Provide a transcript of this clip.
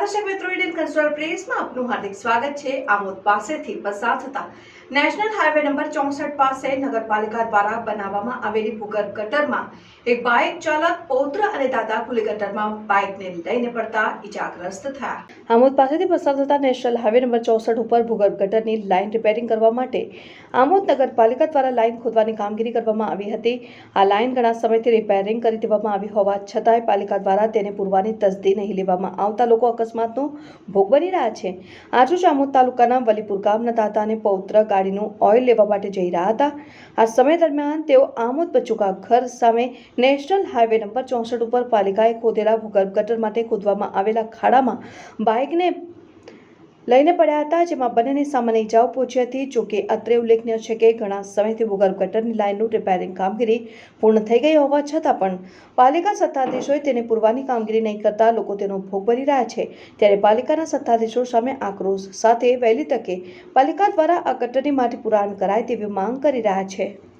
મિત્રો ઇન્ડિયન કન્સ્યુલર પ્રેસમાં આપનું હાર્દિક સ્વાગત છે. આમોદ પાસેથી પસાર થતા નેશનલ હાઈવે નંબર ચોસઠ પાસે નગરપાલિકા દ્વારા બનાવવામાં આવેલી ભૂગર્ભ ગટરમાં એક બાઇક ચાલક, પૌત્ર અને દાદા ખુલ્લી ગટરમાં બાઇકને લઈને પડતા ઈજાગ્રસ્ત થયા. આમોદ પાસેથી પસાર થતા નેશનલ હાઈવે નંબર ચોસઠ ઉપર ભૂગર્ભ ગટરની લાઇન રિપેરિંગ કરવા માટે આમોદ નગરપાલિકા દ્વારા લાઇન ખોદવાની કામગીરી કરવામાં આવી હતી. આ લાઇન ઘણા સમયથી રિપેરિંગ કરી દેવામાં આવી હોવા છતાંય પાલિકા દ્વારા તેને પૂરવાની તસદી નહીં લેવામાં આવતા લોકો અકસ્માતનો ભોગ બની રહ્યા છે. આજુ આમોદ તાલુકાના વલીપુર ગામના દાતા અને પૌત્ર ગાડીનું ઓઇલ લેવા માટે જઈ રહ્યા હતા. આ સમય દરમિયાન તેઓ આમોદ બચુકા ઘર સામે નેશનલ હાઈવે નંબર ચોસઠ ઉપર પાલિકાએ ખોદેલા ભૂગર્ભ ગટર માટે ખોદવામાં આવેલા ખાડામાં બાઇકને લઈને પડ્યા હતા, જેમાં બંનેને સામાન્ય ઇજાઓ પહોંચી હતી જોકે અત્રે ઉલ્લેખનીય છે કે ઘણા સમયથી ભૂગર્ભ ગટરની લાઇનનું રિપેરિંગ કામગીરી પૂર્ણ થઈ ગઈ હોવા છતાં પણ પાલિકા સત્તાધીશોએ તેને પૂરવાની કામગીરી નહીં કરતા લોકો તેનો ભોગ બની રહ્યા છે. ત્યારે પાલિકાના સત્તાધીશો સામે આક્રોશ સાથે વહેલી તકે પાલિકા દ્વારા આ ગટરની માટી પુરાણ કરાય તેવી માંગ કરી રહ્યા છે.